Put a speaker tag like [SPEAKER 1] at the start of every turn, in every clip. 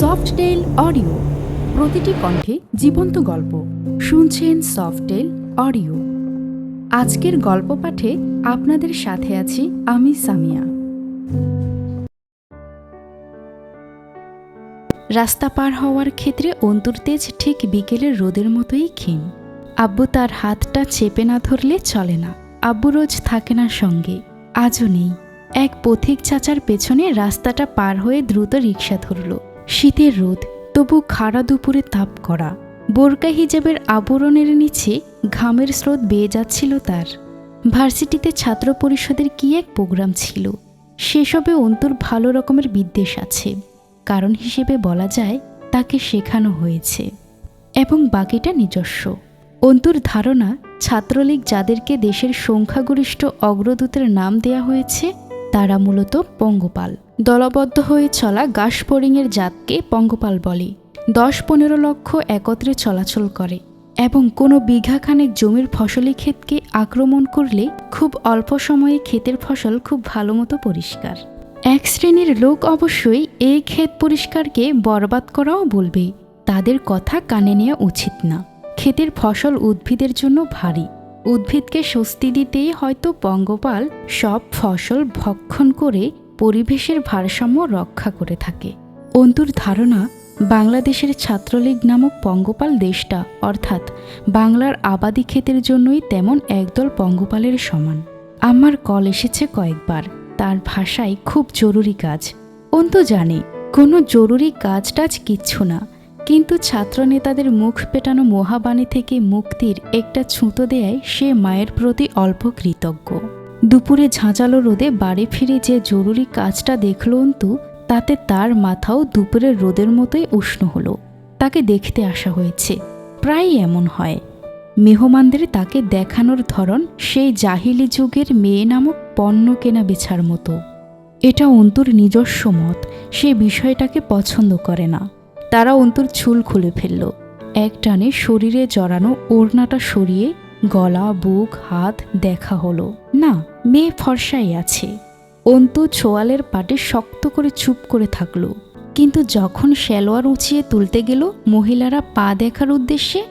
[SPEAKER 1] সফটটেল audio, প্রতিটি কণ্ঠে জীবন্ত গল্প। শুনছেন সফটটেল অডিও। আজকের গল্প পাঠে আপনাদের সাথে আছি আমি সামিয়া। রাস্তা পার হওয়ার ক্ষেত্রে অন্তর তেজ ঠিক বিকেলের রোদের মতোই ক্ষীণ। আব্বু তার হাতটা চেপে না ধরলে চলে না। আব্বু রোজ থাকে না সঙ্গে। আজও নেই। এক পথিক চাচার পেছনে রাস্তাটা পার হয়ে দ্রুত রিক্সা ধরল। শীতের রোদ, তবু খাড়া দুপুরে তাপ করা। বোরকা হিজাবের আবরণের নিচে ঘামের স্রোত বেয়ে যাচ্ছিল তার। ভার্সিটিতে ছাত্র পরিষদের কী এক প্রোগ্রাম ছিল? সেসবে অন্তর ভালো রকমের বিদ্বেষ আছে। কারণ হিসেবে বলা যায়, তাকে শেখানো হয়েছে। এবং বাকিটা নিজস্ব। অন্তুর ধারণা, ছাত্রলীগ যাদেরকে দেশের সংখ্যাগরিষ্ঠ অগ্রদূতের নাম দেয়া হয়েছে, তারা মূলত পঙ্গপাল। দলবদ্ধ হয়ে চলা গাসপোরিংয়ের জাতকে পঙ্গপাল বলে। দশ পনেরো লক্ষ একত্রে চলাচল করে এবং কোনো বিঘাখানেক জমির ফসলি ক্ষেতকে আক্রমণ করলে খুব অল্প সময়ে ক্ষেতের ফসল খুব ভালো মতো পরিষ্কার। এক শ্রেণির লোক অবশ্যই এই ক্ষেত পরিষ্কারকে বরবাদ করাও বলবে, তাদের কথা কানে নেওয়া উচিত না। ক্ষেতের ফসল উদ্ভিদের জন্য ভারী, উদ্ভিদকে স্বস্তি দিতেই হয়তো পঙ্গপাল সব ফসল ভক্ষণ করে পরিবেশের ভারসাম্য রক্ষা করে থাকে। অন্তুর ধারণা, বাংলাদেশের ছাত্রলীগ নামক পঙ্গপাল দেশটা, অর্থাৎ বাংলার আবাদি ক্ষেতের জন্যই তেমন একদল পঙ্গপালের সমান। আমার কল এসেছে কয়েকবার, তার ভাষায় খুব জরুরি কাজ। অন্তু জানে, কোনো জরুরি কাজ টাজ কিচ্ছু না, কিন্তু ছাত্রনেতাদের মুখ পেটানো মহাবাণী থেকে মুক্তির একটা ছুঁতো দেয় সে মায়ের প্রতি অল্প কৃতজ্ঞ। দুপুরে ঝাঁঝালো রোদে বাড়ি ফিরে যে জরুরি কাজটা দেখল অন্তু, তাতে তার মাথাও দুপুরের রোদের মতোই উষ্ণ হলো। তাকে দেখতে আসা হয়েছে। প্রায়ই এমন হয়। মেহমানদের তাকে দেখানোর ধরন সেই জাহিলি যুগের মেয়ে নামক পণ্য কেনা বেছার মতো। এটা অন্তুর নিজস্ব মত, সে বিষয়টাকে পছন্দ করে না। তারা অন্তুর চুল খুলে ফেলল। এক টানে শরীরে জড়ানো ওড়নাটা সরিয়ে গলা, বুক, হাত দেখা হলো। না মেয়ে ফর্সাই আছে। অন্তু ছোয়ালের পাটে শক্ত করে চুপ করে থাকল। কিন্তু যখন শেলোয়ার উঁচিয়ে তুলতে গেল মহিলারা পা দেখার উদ্দেশ্যে,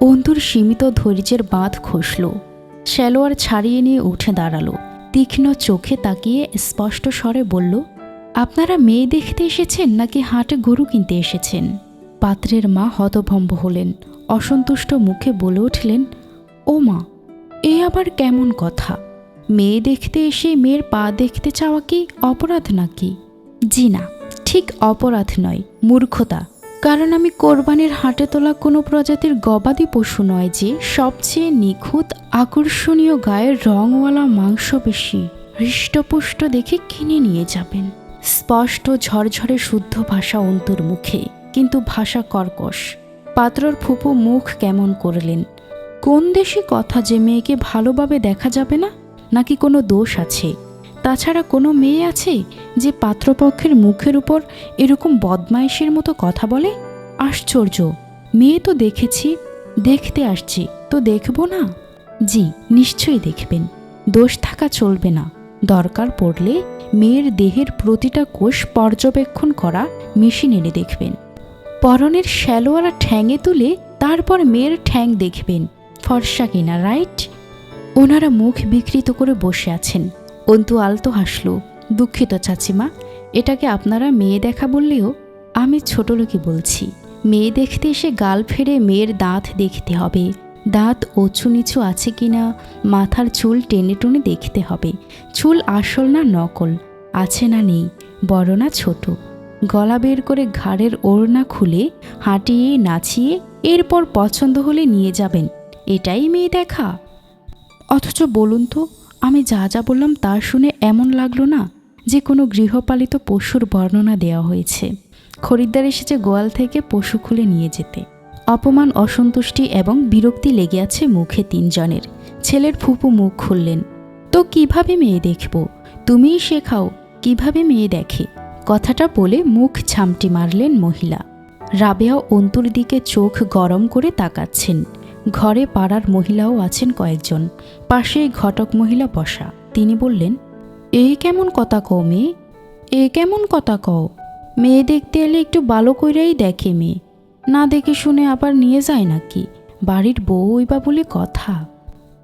[SPEAKER 1] অন্তুর সীমিত ধৈর্যের বাঁধ খসল। শেলোয়ার ছাড়িয়ে নিয়ে উঠে দাঁড়াল। তীক্ষ্ণ চোখে তাকিয়ে স্পষ্ট স্বরে বলল, আপনারা মেয়ে দেখতে এসেছেন নাকি হাটে গরু কিনতে এসেছেন? পাত্রের মা হতভম্ব হলেন। অসন্তুষ্ট মুখে বলে উঠলেন, ও মা, এ আবার কেমন কথা? মেয়ে দেখতে এসে মেয়ের পা দেখতে চাওয়া কি অপরাধ নাকি? জি না ঠিক অপরাধ নয়, মূর্খতা। কারণ আমি কোরবানির হাটে তোলা কোনো প্রজাতির গবাদি পশু নয় যে সবচেয়ে নিখুঁত, আকর্ষণীয় গায়ের রংওয়ালা মাংস বেশি হৃষ্টপুষ্ট দেখে কিনে নিয়ে যাবেন। স্পষ্ট ঝরঝরে শুদ্ধ ভাষা অন্তর মুখে, কিন্তু ভাষা কর্কশ। পাত্রর ফুপু মুখ কেমন করলেন? কোন দেশে কথা যে মেয়েকে ভালোভাবে দেখা যাবে না? নাকি কোনো দোষ আছে? তাছাড়া কোনো মেয়ে আছে যে পাত্রপক্ষের মুখের উপর এরকম বদমাইশের মতো কথা বলে? আশ্চর্য! মেয়ে তো দেখেছি, দেখতে আসছি, তো দেখব না? জি, নিশ্চয়ই দেখবেন। দোষ থাকা চলবে না। দরকার পড়লে মেয়ের দেহের প্রতিটা কোষ পর্যবেক্ষণ করা মেশিন এনে দেখবেন। পরনের শ্যালোয়ারা ঠ্যাঙে তুলে তারপর মেয়ের ঠ্যাং দেখবেন। ফর্সা কিনা, রাইট? ওনারা মুখ বিকৃত করে বসে আছেন। অন্তু আলতো হাসল, দুঃখিত চাচিমা, এটাকে আপনারা মেয়ে দেখা বললেও আমি ছোট লোকই বলছি। মেয়ে দেখতে এসে গাল ফেরে মেয়ের দাঁত দেখতে হবে। দাঁত উঁচু নিচু আছে কিনা, মাথার চুল টেনে টুনে দেখতে হবে। চুল আসল না নকল, আছে না নেই, বড় না ছোট। গলা বের করে ঘাড়ের ওড়না খুলে, হাঁটিয়ে, নাচিয়ে, এরপর পছন্দ হলে নিয়ে যাবেন। এটাই মেয়ে দেখা। অথচ বলুন তো, আমি যা যা বললাম তা শুনে এমন লাগল না যে কোনো গৃহপালিত পশুর বর্ণনা দেওয়া হয়েছে। খরিদ্দার এসেছে গোয়াল থেকে পশু খুলে নিয়ে যেতে। অপমান, অসন্তুষ্টি এবং বিরক্তি লেগে আছে মুখে তিনজনের। ছেলের ফুপু মুখ খুললেন। তো কীভাবে মেয়ে দেখব? তুমিই শেখাও, কীভাবে মেয়ে দেখে? কথাটা বলে মুখ ছামটি মারলেন মহিলা। রাবেয়া অন্তুর দিকে চোখ গরম করে তাকাচ্ছেন। ঘরে পাড়ার মহিলাও আছেন কয়েকজন। পাশেই ঘটক মহিলা বসা। তিনি বললেন, এ কেমন কথা কও মেয়ে? এ কেমন কথা কও? মেয়ে দেখতে এলে একটু ভালো কইরাই দেখে মেয়ে। না দেখে শুনে আবার নিয়ে যায় নাকি? বাড়ির বউই বা বলে কথা?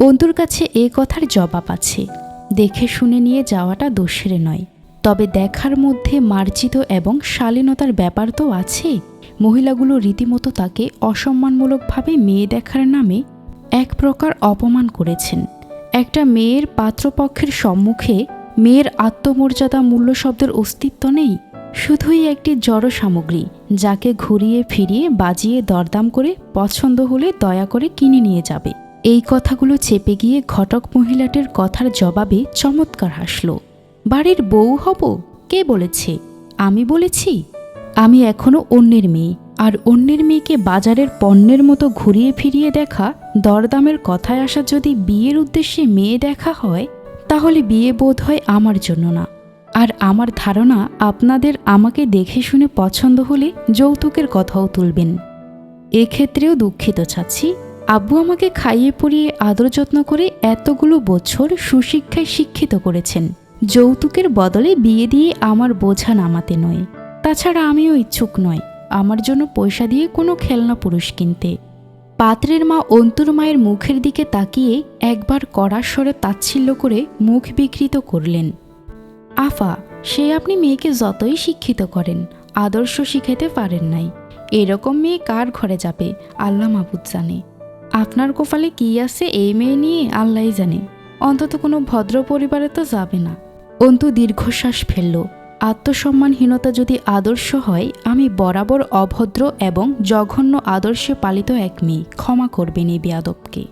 [SPEAKER 1] অন্তুর কাছে এ কথার জবাব আছে। দেখে শুনে নিয়ে যাওয়াটা দোষের নয়। তবে দেখার মধ্যে মার্জিত এবং শালীনতার ব্যাপার তো আছে। মহিলাগুলো রীতিমতো তাকে অসম্মানমূলকভাবে মেয়ে দেখার নামে এক প্রকার অপমান করেছেন। একটা মেয়ের পাত্রপক্ষের সম্মুখে মেয়ের আত্মমর্যাদা মূল্য শব্দের অস্তিত্ব নেই, শুধুই একটি জড় সামগ্রী, যাকে ঘুরিয়ে ফিরিয়ে বাজিয়ে দরদাম করে পছন্দ হলে দয়া করে কিনে নিয়ে যাবে। এই কথাগুলো চেপে গিয়ে ঘটক মহিলাটির কথার জবাবে চমৎকার হাসল। বাড়ির বউ হব? কে বলেছে? আমি বলেছি? আমি এখনও অন্যের মেয়ে, আর অন্যের মেয়েকে বাজারের পণ্যের মতো ঘুরিয়ে ফিরিয়ে দেখা, দরদামের কথায় আসা যদি বিয়ের উদ্দেশ্যে মেয়ে দেখা হয়, তাহলে বিয়ে বোধ হয় আমার জন্য না। আর আমার ধারণা, আপনাদের আমাকে দেখে শুনে পছন্দ হলে যৌতুকের কথাও তুলবেন। এক্ষেত্রেও দুঃখিত চাচ্ছি আব্বু আমাকে খাইয়ে পরিয়ে আদর যত্ন করে এতগুলো বছর সুশিক্ষায় শিক্ষিত করেছেন। যৌতুকের বদলে বিয়ে দিয়ে আমার বোঝা নামাতে নয়। তাছাড়া আমিও ইচ্ছুক নয় আমার জন্য পয়সা দিয়ে কোনো খেলনা পুরুষ কিনতে। পাত্রের মা অন্তুর মায়ের মুখের দিকে তাকিয়ে একবার কড়ার স্বরে তাচ্ছিল্য করে মুখ বিকৃত করলেন। আফা, সে আপনি মেয়েকে যতই শিক্ষিত করেন, আদর্শ শিখাতে পারেন নাই। এরকম মেয়ে কার ঘরে যাবে, আল্লাহ মাবুদ জানে। আপনার কোপালে কি আছে এই মেয়ে নিয়ে, আল্লাহই জানে। অন্তত কোনো ভদ্র পরিবারে তো যাবে না। অন্তু দীর্ঘশ্বাস ফেলল। আত্মসম্মানহীনতা যদি আদর্শ হয়, আমি বরাবর অভদ্র এবং জঘন্য আদর্শে পালিত এক মেয়ে। ক্ষমা করবেন এই বেয়াদবকে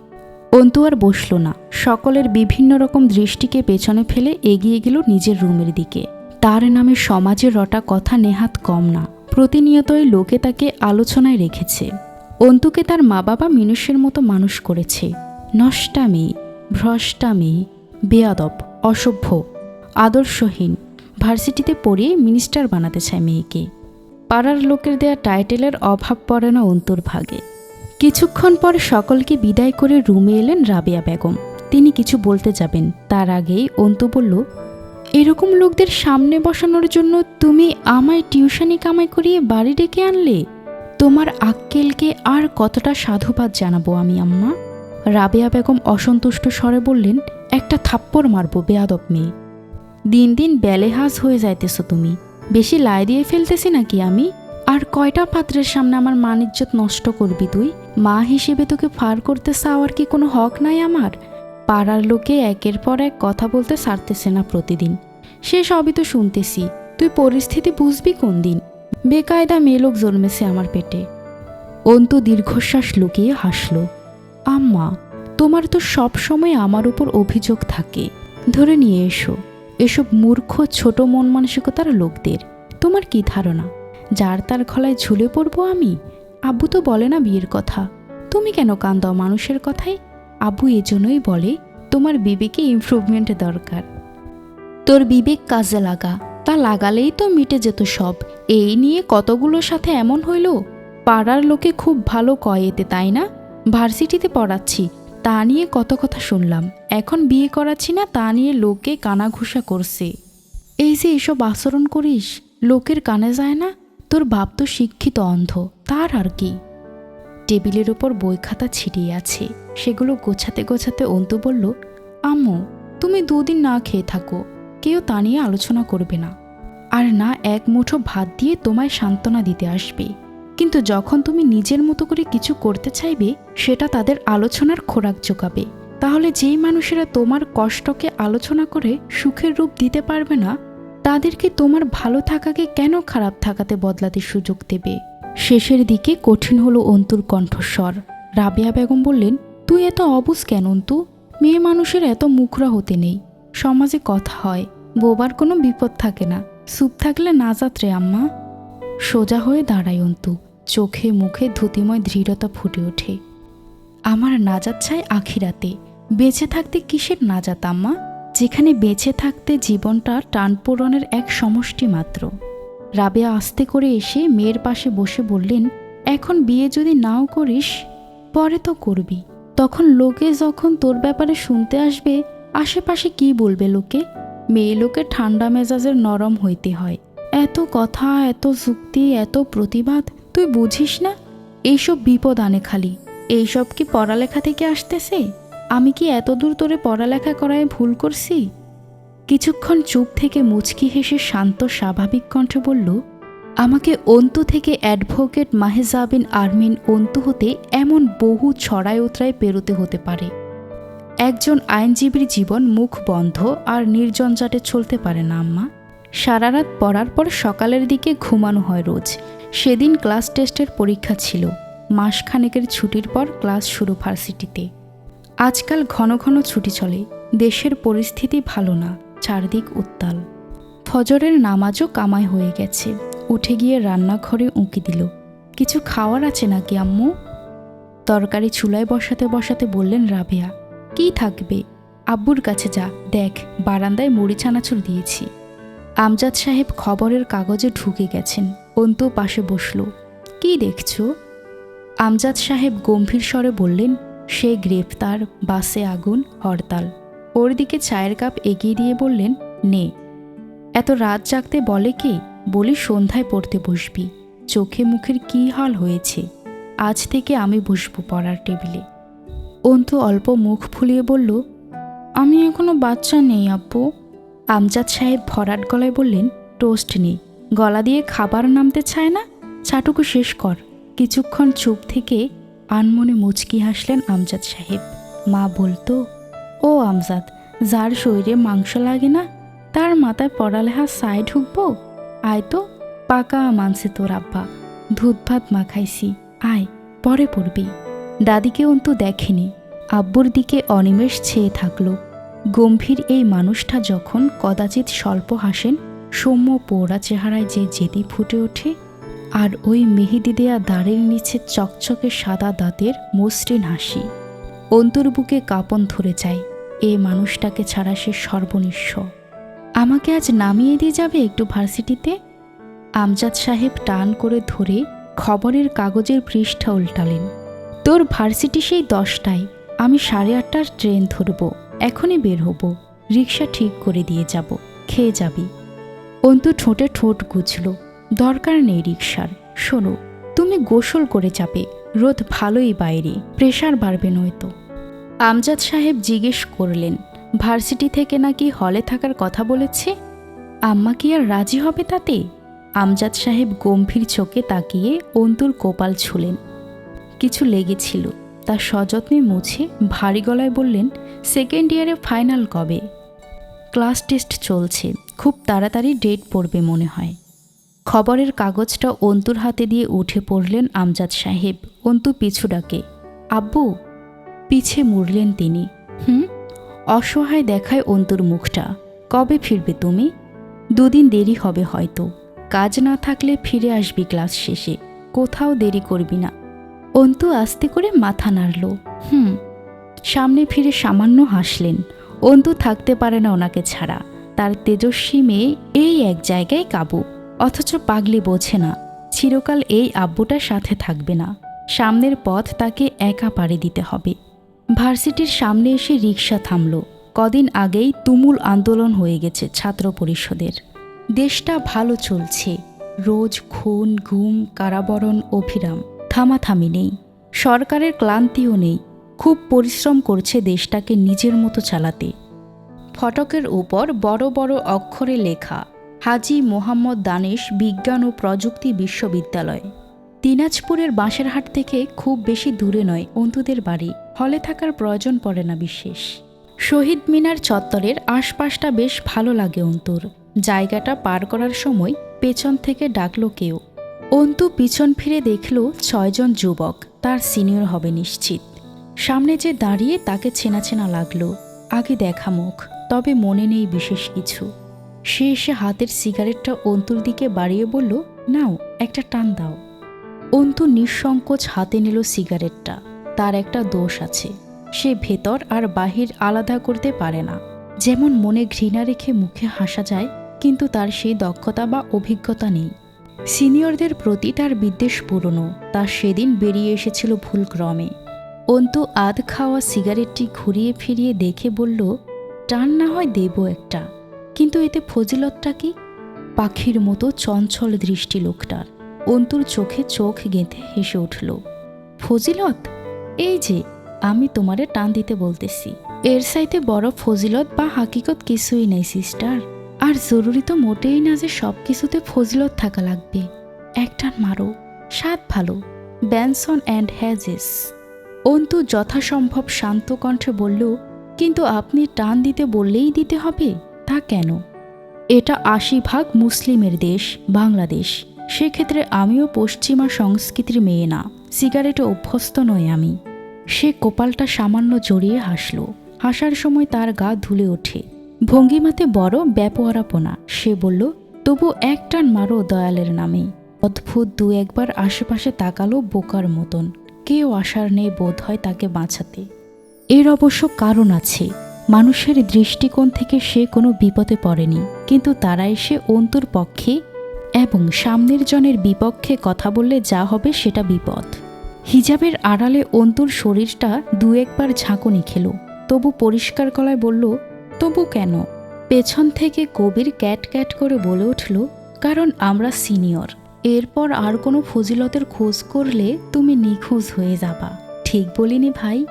[SPEAKER 1] অন্তু আর বসল না। সকলের বিভিন্ন রকম দৃষ্টিকে পেছনে ফেলে এগিয়ে গেল নিজের রুমের দিকে। তার নামে সমাজে রটা কথা নেহাত কম না। প্রতিনিয়তই লোকে তাকে আলোচনায় রেখেছে। অন্তুকে তার মা বাবা মিনুষের মতো মানুষ করেছে। নষ্টা মেয়ে ভ্রষ্টা মেয়ে বেয়াদব, অসভ্য, আদর্শহীন ভার্সিটিতে পড়িয়ে মিনিস্টার বানাতে চায় মেয়েকে। পাড়ার লোকের দেয়া টাইটেলের অভাব পড়ে না অন্তুর ভাগে কিছুক্ষণ পর সকলকে বিদায় করে রুমে এলেন রাবেয়া বেগম। তিনি কিছু বলতে যাবেন। তার আগেই অন্তু বলল, এরকম লোকদের সামনে বসানোর জন্য তুমি আমায় টিউশনি কামাই করিয়ে বাড়ি ডেকে আনলে? তোমার আক্কেলকে আর কতটা সাধুবাদ জানাব আমি, আম্মা? রাবেয়া বেগম অসন্তুষ্ট স্বরে বললেন, একটা থাপ্পড় মারবো, বেয়াদব মেয়ে। দিন দিন বেলেহাজ হয়ে যাইতেছো তুমি। বেশি লাই দিয়ে ফেলতেছি নাকি আমি? আর কয়টা পাত্রের সামনে আমার মান ইজ্জত নষ্ট করবি তুই? মা হিসেবে তোকে ফার করতে চাওয়ার কি কোনো হক নাই আমার? পাড়ার লোকে একের পর এক কথা বলতে সারতেছে না প্রতিদিন। সে সবই তো শুনতেছি। তুই পরিস্থিতি বুঝবি কোন দিন? বেকায়দা মেয়ে লোক জন্মেছে আমার পেটে। অন্তু দীর্ঘশ্বাস লুকিয়ে হাসল। আম্মা, তোমার তো সব সময় আমার উপর অভিযোগ থাকে। ধরে নিয়ে এসো। এসব মূর্খ ছোট মন মানসিকতার লোকদের। তোমার কি ধারণা? যার তার গলায় ঝুলে পড়ব আমি? আব্বু তো বলে না বিয়ের কথা। তুমি কেন কান দাও মানুষের কথায়? আব্বু এজন্যই বলে, তোমার বিবেকে ইমপ্রুভমেন্ট দরকার। তোর বিবেক কাজে লাগা। তা লাগালেই তো মিটে যেত সব। এই নিয়ে কতগুলোর সাথে এমন হইল? পাড়ার লোকে খুব ভালো কয় এতে, তাই না? ভার্সিটিতে পড়াচ্ছি। তা নিয়ে কত কথা শুনলাম। এখন বিয়ে করাচ্ছি না, তা নিয়ে লোকে কানাঘুষা করছে। এই যে এসব আচরণ করিস, লোকের কানে যায় না, তোর বাপ তো শিক্ষিত অন্ধ, তার আর কি? টেবিলের ওপর বই খাতা ছিটিয়ে আছে, সেগুলো গোছাতে গোছাতে অন্তু বলল, আম্মু, তুমি দুদিন না খেয়ে থাকো, কেউ তা নিয়ে আলোচনা করবে না। আর না এক মুঠো ভাত দিয়ে তোমায় সান্ত্বনা দিতে আসবে। কিন্তু যখন তুমি নিজের মতো করে কিছু করতে চাইবে, সেটা তাদের আলোচনার খোরাক যোগাবে। তাহলে যেই মানুষেরা তোমার কষ্টকে আলোচনা করে সুখের রূপ দিতে পারবে না, তাদেরকে তোমার ভালো থাকাকে কেন খারাপ থাকাতে বদলাতে সুযোগ দেবে? শেষের দিকে কঠিন হলো অন্তুর কণ্ঠস্বর। রাবেয়া বেগম বললেন, তুই এত অবুজ কেন অন্তু? মেয়ে মানুষের এত মুখরা হতে নেই। সমাজে কথা হয়, বোবার কোনো বিপদ থাকে না। সুপ থাকলে না যাত্রে আম্মা। সোজা হয়ে দাঁড়ায় অন্তু। চোখে মুখে ধুতিময় দৃঢ়তা ফুটে ওঠে। আমার নাজাত চাই আখিরাতে। বেঁচে থাকতে কিসের নাজাত, আম্মা? যেখানে বেঁচে থাকতে জীবনটা টানপোড়নের এক সমষ্টি মাত্র। রাবেয়া আস্তে করে এসে মেয়ের পাশে বসে বললেন, এখন বিয়ে যদি নাও করিস, পরে তো করবি। তখন লোকে যখন তোর ব্যাপারে শুনতে আসবে, আশেপাশে কি বলবে লোকে? মেয়ে লোকে ঠান্ডা মেজাজের নরম হইতে হয়। এত কথা, এত যুক্তি, এত প্রতিবাদ তুই বুঝিস না? এইসব বিপদ আনে খালি। এইসব কি পড়ালেখা থেকে আসতেছে? আমি কি এত দূর তোরে পড়ালেখা করায় ভুল করছি? কিছুক্ষণ চুপ থেকে মুচকি হেসে শান্ত স্বাভাবিক কণ্ঠে বলল, আমাকে অন্তু থেকে অ্যাডভোকেট মাহেজাবিন আরমিন অন্তু হতে এমন বহু ছড়ায় উতরায় পেরোতে হতে পারে। একজন আইনজীবীর জীবন মুখ বন্ধ আর নির্জঞ্জাটে চলতে পারে না, আম্মা। সারা রাত পড়ার পর সকালের দিকে ঘুমানো হয় রোজ। সেদিন ক্লাস টেস্টের পরীক্ষা ছিল। মাসখানেকের ছুটির পর ক্লাস শুরু ভার্সিটিতে। আজকাল ঘন ঘন ছুটি চলে। দেশের পরিস্থিতি ভালো না। চারদিক উত্তাল। ফজরের নামাজও কামাই হয়ে গেছে। উঠে গিয়ে রান্নাঘরে উঁকি দিল। কিছু খাওয়ার আছে নাকি, আম্মু? তরকারি চুলায় বসাতে বসাতে বললেন রাবেয়া। কি থাকবে? আব্বুর কাছে যা। দেখ, বারান্দায় মুড়ি চানাচুর দিয়েছি। আমজাদ সাহেব খবরের কাগজে ঢুকে গেছেন। অন্তু পাশে বসল। কি দেখছ? আমজাদ সাহেব গম্ভীর স্বরে বললেন, সে গ্রেফতার বাসে আগুন, হরতাল। ওর দিকে চায়ের কাপ এগিয়ে দিয়ে বললেন, নে। এত রাত জাগতে বলে কে? বলি সন্ধ্যায় পড়তে বসবি। চোখে মুখের কী হাল হয়েছে? আজ থেকে আমি বসবো পড়ার টেবিলে। অন্তু অল্প মুখ ফুলিয়ে বলল, আমি এখনও বাচ্চা নেই, আপু। আমজাদ সাহেব ভরাট গলায় বললেন, টোস্ট নেই গলা দিয়ে খাবার নামতে চায় না? চাটুকু শেষ কর। কিছুক্ষণ চুপ থেকে আনমনে মুচকি হাসলেন আমজাদ সাহেব। মা বলতো, ও আমজাদ, যার শরীরে মাংস লাগে না, তার মাথায় পড়ালেখা সাই ঢুকবো? আয় তো, পাকা মানছে তোর আব্বা। দুধ ভাত মাখাইছি আয়, পরে পড়বি। দাদিকে অন্তু দেখেনি। আব্বুর দিকে অনিমেষ ছেয়ে থাকল। গম্ভীর এই মানুষটা যখন কদাচিৎ স্বল্প হাসেন, সৌম্য পোড়া চেহারায় যে জেদি ফুটে ওঠে, আর ওই মেহেদি দেয়া দাঁড়ের নিচে চকচকে সাদা দাঁতের মসৃণ হাসি। অন্তর বুকে কাঁপন ধরে যায়, এ মানুষটাকে ছাড়া সে সর্বনিঃস্ব। আমাকে আজ নামিয়ে দিয়ে যাবে একটু ভার্সিটিতে? আমজাদ সাহেব টান করে ধরে খবরের কাগজের পৃষ্ঠা উল্টালেন, তোর ভার্সিটি সেই দশটায়, আমি সাড়ে আটটার ট্রেন ধরব। এখনই বের হব। রিক্সা ঠিক করে দিয়ে যাব। খেয়ে যাবি। অন্তু ঠোঁটে ঠোঁট গুছল দরকার নেই রিক্সার শোনো, তুমি গোসল করে যাবে। রোদ ভালোই বাইরে। প্রেশার বাড়বে নয়তো। আমজাদ সাহেব জিজ্ঞেস করলেন, ভার্সিটি থেকে নাকি হলে থাকার কথা বলেছে? আম্মা কি আর রাজি হবে তাতে? আমজাদ সাহেব গম্ভীর চোখে তাকিয়ে অন্তুর কোপাল ছুলেন। কিছু লেগেছিল। তা সযত্নে মুছে ভারী গলায় বললেন সেকেন্ড ইয়ারে ফাইনাল কবে? ক্লাস টেস্ট চলছে। খুব তাড়াতাড়ি ডেট পড়বে মনে হয়। খবরের কাগজটা অন্তুর হাতে দিয়ে উঠে পড়লেন আমজাদ সাহেব। অন্তু পিছু ডাকে, আব্বু, পিছে মুড়লেন তিনি। হুম? অসহায় দেখায় অন্তুর মুখটা। কবে ফিরবে তুমি? দুদিন দেরি হবে হয়তো। কাজ না থাকলে ফিরে আসবি ক্লাস শেষে। কোথাও দেরি করবি না। অন্তু আস্তে করে মাথা নাড়ল, হুম সামনে ফিরে সামান্য হাসলেন। অন্তু থাকতে পারে না ওনাকে ছাড়া। তার তেজস্বী মেয়ে এই এক জায়গায় কাবু। অথচ পাগলি বোঝে না, চিরকাল এই আব্বুটার সাথে থাকবে না। সামনের পথ তাকে একা পাড়ি দিতে হবে। ভার্সিটির সামনে এসে রিক্সা থামল। কদিন আগেই তুমুল আন্দোলন হয়ে গেছে ছাত্র পরিষদের। দেশটা ভালো চলছে। রোজ খুন ঘুম কারাবরণ, অভিরাম, থামাথামি নেই। সরকারের ক্লান্তিও নেই। খুব পরিশ্রম করছে দেশটাকে নিজের মতো চালাতে। ফটকের উপর বড় বড় অক্ষরে লেখা, হাজি মোহাম্মদ দানেশ বিজ্ঞান ও প্রযুক্তি বিশ্ববিদ্যালয়। দিনাজপুরের বাঁশেরহাট থেকে খুব বেশি দূরে নয়, অন্তুদের বাড়ি। হলে থাকার প্রয়োজন পড়ে না বিশেষ। শহীদ মিনার চত্বরের আশপাশটা বেশ ভালো লাগে অন্তুর। জায়গাটা পার করার সময় পেছন থেকে ডাকলো কেউ। অন্তু পিছন ফিরে দেখল ছয়জন যুবক, তার সিনিয়র হবে নিশ্চিত। সামনে যে দাঁড়িয়ে তাকে চেনা চেনা লাগল, আগে দেখা মুখ, তবে মনে নেই বিশেষ কিছু। সে এসে হাতের সিগারেটটা অন্তুর দিকে বাড়িয়ে বলল, নাও, একটা টান দাও। অন্তু নিঃসংকোচ হাতে নিল সিগারেটটা, তার একটা দোষ আছে। সে ভেতর আর বাহির আলাদা করতে পারে না। যেমন মনে ঘৃণা রেখে মুখে হাসা যায়, কিন্তু তার সেই দক্ষতা বা অভিজ্ঞতা নেই। সিনিয়রদের প্রতি তার বিদ্বেষ পুরনো, তা সেদিন বেরিয়ে এসেছিল ভুলক্রমে। অন্তু আধ খাওয়া সিগারেটটি ঘুরিয়ে ফিরিয়ে দেখে বলল, টান না হয় দেব একটা। কিন্তু এতে ফজিলতটা কি? পাখির মতো চঞ্চল দৃষ্টি লোকটার। অন্তুর চোখে চোখ গেঁথে হেসে উঠল, ফজিলত? এই যে, আমি তোমারে টান দিতে বলতেছি। এর সাইতে বড় ফজিলত বা হাকিকত কিছুই নেই, সিস্টার। আর জরুরি তো মোটেই না যে সব কিছুতে ফজিলত থাকা লাগবে। একটান মারো, স্বাদ ভালো। ব্যানসন অ্যান্ড হ্যাজেস। অন্তু যথাসম্ভব শান্ত কণ্ঠে বলল, কিন্তু আপনি টান দিতে বললেই দিতে হবে? তা কেন? এটা আশি ভাগ মুসলিমের দেশ, বাংলাদেশ। সেক্ষেত্রে আমিও পশ্চিমা সংস্কৃতির মেয়ে না। সিগারেটে অভ্যস্ত নই আমি। সে কপালটা সামান্য জড়িয়ে হাসল। হাসার সময় তার গা ধুলে ওঠে। ভঙ্গিমাতে বড় ব্যাপোয়ারাপনা সে বলল, তবু এক টান মারো দয়ালের নামে। অদ্ভুত দু একবার আশেপাশে তাকালো বোকার মতন। কেউ আসার নেই বোধ হয় তাকে বাঁচাতে। এর অবশ্য কারণ আছে। মানুষের দৃষ্টিকোণ থেকে সে কোনো বিপদে পড়েনি, কিন্তু তারা এসে অন্তর পক্ষে এবং সামনের জনের বিপক্ষে কথা বললে যা হবে সেটা বিপদ। হিজাবের আড়ালে অন্তুর শরীরটা দু একবার ঝাঁকুনি খেল, তবু পরিষ্কার গলায় বলল, তবু কেন? পেছন থেকে কবির ক্যাট ক্যাট করে বলে উঠল, কারণ আমরা সিনিয়র। এরপর আর কোনো ফজিলতের খোঁজ করলে তুমি নিখোঁজ হয়ে যাবা। ঠিক বলিনি ভাই?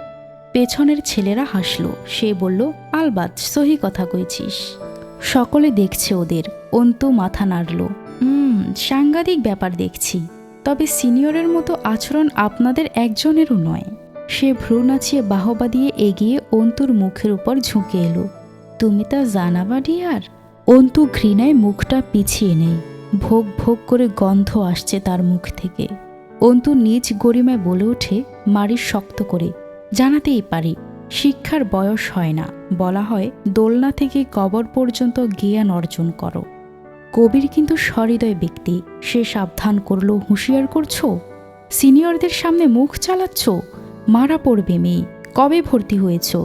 [SPEAKER 1] পেছনের ছেলেরা হাসলো। সে বলল, আলবাত, সহি কথা কইছিস। সকলে দেখছে ওদের। অন্তু মাথা নাড়ল হুম সাংঘাতিক ব্যাপার দেখছি। তবে সিনিয়রের মতো আচরণ আপনাদের একজনেরও নয়। সে ভ্রু নাচিয়ে বাহবা দিয়ে এগিয়ে অন্তুর মুখের উপর ঝুঁকে এলো। তুমি তা জানাবা, ডিয়ার? অন্তু ঘৃণায় মুখটা পিছিয়ে নেই ভোগ ভোগ করে গন্ধ আসছে তার মুখ থেকে। অন্তু নিজ গরিমায় বলে ওঠে, মারি শক্ত করে, জানাতেই পারি, শিক্ষার বয়স হয় না। বলা হয়, দোলনা থেকে কবর পর্যন্ত জ্ঞান অর্জন করো। কবির কিন্তু সহৃদয় ব্যক্তি, সে সাবধান করল হুঁশিয়ার করছ? সিনিয়রদের সামনে মুখ চালাচ্ছ? মারা পড়বে মেয়ে, কবে ভর্তি হয়েছ?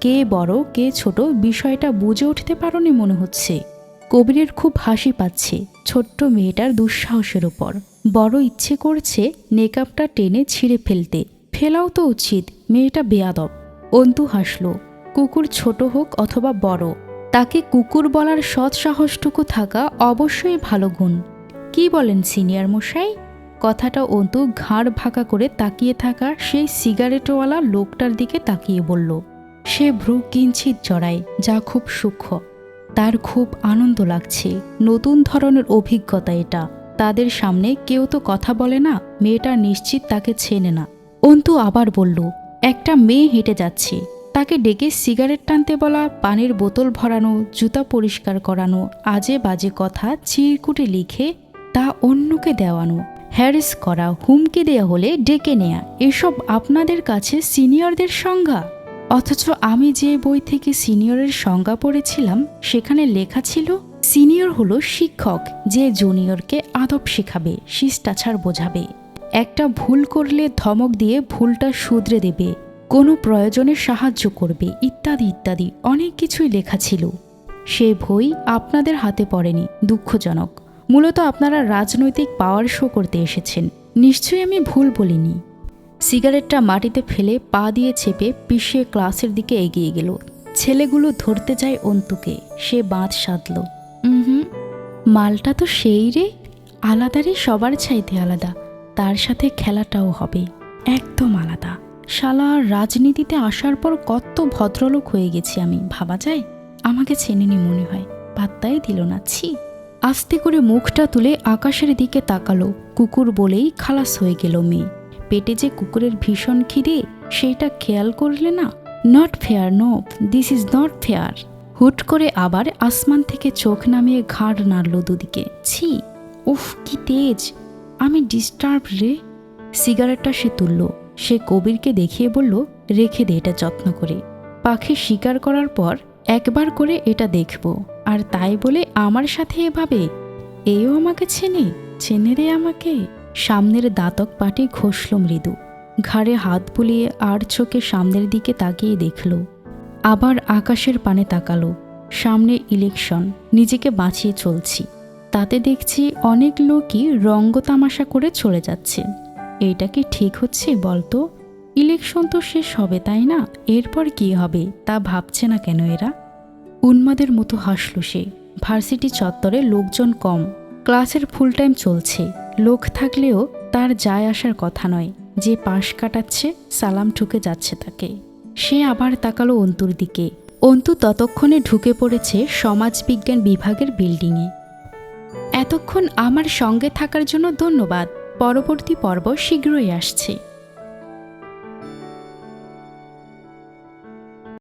[SPEAKER 1] কে বড়, কে ছোট, বিষয়টা বুঝে উঠতে পারোনি মনে হচ্ছে। কবিরের খুব হাসি পাচ্ছে ছোট্ট মেয়েটার দুঃসাহসের ওপর বড় ইচ্ছে করছে নেকাপটা টেনে ছিঁড়ে ফেলতে। ফেলাও তো উচিত, মেয়েটা বেয়াদব। অন্তু হাসল, কুকুর ছোট হোক অথবা বড়, তাকে কুকুর বলার সৎ সাহসটুকু থাকা অবশ্যই ভালো গুণ। কি বলেন সিনিয়র মশাই? কথাটা অন্তু ঘাড় ভাকা করে তাকিয়ে থাকা সেই সিগারেটওয়ালা লোকটার দিকে তাকিয়ে বলল, সে ভ্রু কিঞ্চিত জড়ায়, যা খুব সূক্ষ্ম। তার খুব আনন্দ লাগছে। নতুন ধরনের অভিজ্ঞতা এটা। তাদের সামনে কেউ তো কথা বলে না, মেয়েটা নিশ্চিত তাকে চেনে না। অন্তু আবার বলল, একটা মেয়ে হেঁটে যাচ্ছে। তাকে ডেকে সিগারেট টানতে বলা, পানির বোতল ভরানো, জুতা পরিষ্কার করানো, আজে বাজে কথা চিরকুটে লিখে তা অন্যকে দেওয়ানো, হ্যারেস করা, হুমকি দেয়া হলে ডেকে নেয়া। এসব আপনাদের কাছে সিনিয়রদের সংজ্ঞা? অথচ আমি যে বই থেকে সিনিয়রের সংজ্ঞা পড়েছিলাম, সেখানে লেখা ছিল, সিনিয়র হলো শিক্ষক যে জুনিয়রকে আদব শেখাবে, শিষ্টাচার বোঝাবে। একটা ভুল করলে ধমক দিয়ে ভুলটা শুধরে দেবে, কোনো প্রয়োজনে সাহায্য করবে, ইত্যাদি ইত্যাদি। অনেক কিছুই লেখা ছিল। সে বই আপনাদের হাতে পড়েনি, দুঃখজনক। মূলত আপনারা রাজনৈতিক পাওয়ার শো করতে এসেছেন। নিশ্চয়ই আমি ভুল বলিনি। সিগারেটটা মাটিতে ফেলে পা দিয়ে চেপে পিষিয়ে ক্লাসের দিকে এগিয়ে গেল। ছেলেগুলো ধরতে যায় অন্তুকে। সে বাঁধ সাধল। হুম মালটা তো সেই রে। আলাদারই সবার চাইতে আলাদা। তার সাথে খেলাটাও হবে। একদম আলাদা। শালা, রাজনীতিতে আসার পর কত ভদ্রলোক হয়ে গেছি আমি, ভাবা যায়? আমাকে চেনেনি মনে হয়। পাত্তাই দিল না, ছি। আস্তে করে মুখটা তুলে আকাশের দিকে তাকালো। কুকুর বলেই খালাস হয়ে গেল মেয়ে। পেটে যে কুকুরের ভীষণ খিদে, সেইটা খেয়াল করলে না? Not fair no this is not fair হুট করে আবার আসমান থেকে চোখ নামিয়ে ঘাড় নাড়ল দুদিকে। ছি, উফ, কি তেজ। আমি ডিস্টার্ব রে। সিগারেটটা সে তুলল। সে কবিরকে দেখিয়ে বলল, রেখে দে এটা যত্ন করে। পাখি শিকার করার পর একবার করে এটা দেখব। আর তাই বলে আমার সাথে এভাবে? এও আমাকে চেনে? চেনে রে আমাকে? সামনের দাঁতক পাটি ঘষল মৃদু। ঘাড়ে হাত বুলিয়ে আর চোখে সামনের দিকে তাকিয়ে দেখল। আবার আকাশের পানে তাকালো। সামনে ইলেকশন, নিজেকে বাঁচিয়ে চলছি। তাতে দেখছি অনেক লোকই রঙ্গ তামাশা করে চলে যাচ্ছে। এটা কি ঠিক হচ্ছে বলতো? ইলেকশন তো শেষ হবে, তাই না? এরপর কি হবে, তা ভাবছে না কেন এরা? উন্মাদের মতো হাসল সে। ভার্সিটি চত্বরে লোকজন কম। ক্লাসের ফুল টাইম চলছে। লোক থাকলেও তার যায় আসার কথা নয়। যে পাশ কাটাচ্ছে, সালাম ঠুকে যাচ্ছে তাকে। সে আবার তাকালো অন্তুর দিকে। অন্তু ততক্ষণে ঢুকে পড়েছে সমাজবিজ্ঞান বিভাগের বিল্ডিংয়ে। এতক্ষণ আমার সঙ্গে থাকার জন্য ধন্যবাদ। পরবর্তী পর্ব শীঘ্রই আসছে।